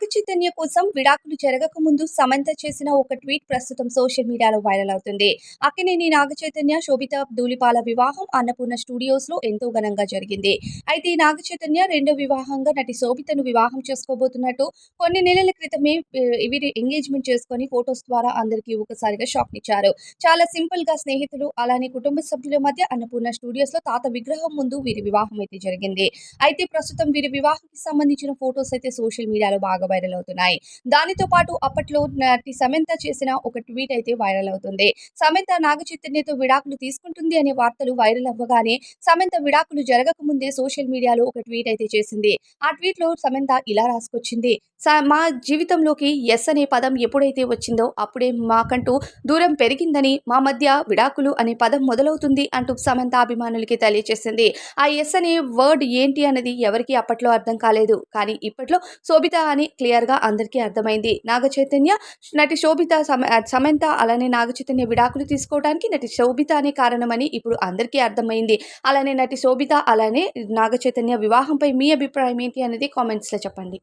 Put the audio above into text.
నాగ చైతన్య కోసం విడాకులు జరగక ముందు సమంత చేసిన ఒక ట్వీట్ ప్రస్తుతం సోషల్ మీడియాలో వైరల్ అవుతుంది. అక్కినేని నాగ చైతన్య శోభిత ధూళిపాల వివాహం అన్నపూర్ణ స్టూడియోస్లో ఎంతో ఘనంగా జరిగింది. అయితే ఈ నాగ చైతన్య రెండో వివాహంగా నటి శోభితను వివాహం చేసుకోబోతున్నట్టు కొన్ని నెలల క్రితమే వీరి ఎంగేజ్మెంట్ చేసుకొని ఫొటోస్ ద్వారా అందరికీ ఒకసారిగా షాక్ ఇచ్చారు చాలా సింపుల్గా స్నేహితులు అలానే కుటుంబ సభ్యుల మధ్య అన్నపూర్ణ స్టూడియోస్లో తాత విగ్రహం ముందు వీరి వివాహం అయితే జరిగింది. అయితే ప్రస్తుతం వీరి వివాహానికి సంబంధించిన ఫొటోస్ అయితే సోషల్ మీడియాలో బాగా వైరల్ అవుతున్నాయి. దానితో పాటు అప్పట్లో నటి సమంత చేసిన ఒక ట్వీట్ అయితే వైరల్ అవుతుంది. సమంత నాగ చైతన్యతో విడాకులు తీసుకుంటుంది అనే వార్తలు వైరల్ అవ్వగానే సమంత విడాకులు జరగక ముందే సోషల్ మీడియాలో ఒక ట్వీట్ అయితే చేసింది. ఆ ట్వీట్లో సమంత ఇలా రాసుకొచ్చింది. "స- మా జీవితంలోకి ఎస్ అనే పదం ఎప్పుడైతే వచ్చిందో అప్పుడే మాకంటూ దూరం పెరిగిందని మా మధ్య విడాకులు అనే పదం మొదలవుతుంది అంటూ సమంత అభిమానులకి తెలియజేసింది ఆ ఎస్ అనే వర్డ్ ఏంటి అన్నది ఎవరికి అప్పట్లో అర్థం కాలేదు. కానీ ఇప్పట్లో శోభిత అని క్లియర్గా అందరికీ అర్థమైంది. నాగ చైతన్య నటి శోభిత సమ సమంత అలానే నాగ చైతన్య విడాకులు తీసుకోవడానికి నటి శోభిత అనే కారణమని ఇప్పుడు అందరికీ అర్థమైంది. అలానే నటి శోభిత అలానే నాగ చైతన్య వివాహంపై మీ అభిప్రాయం ఏంటి అనేది కామెంట్స్లో చెప్పండి.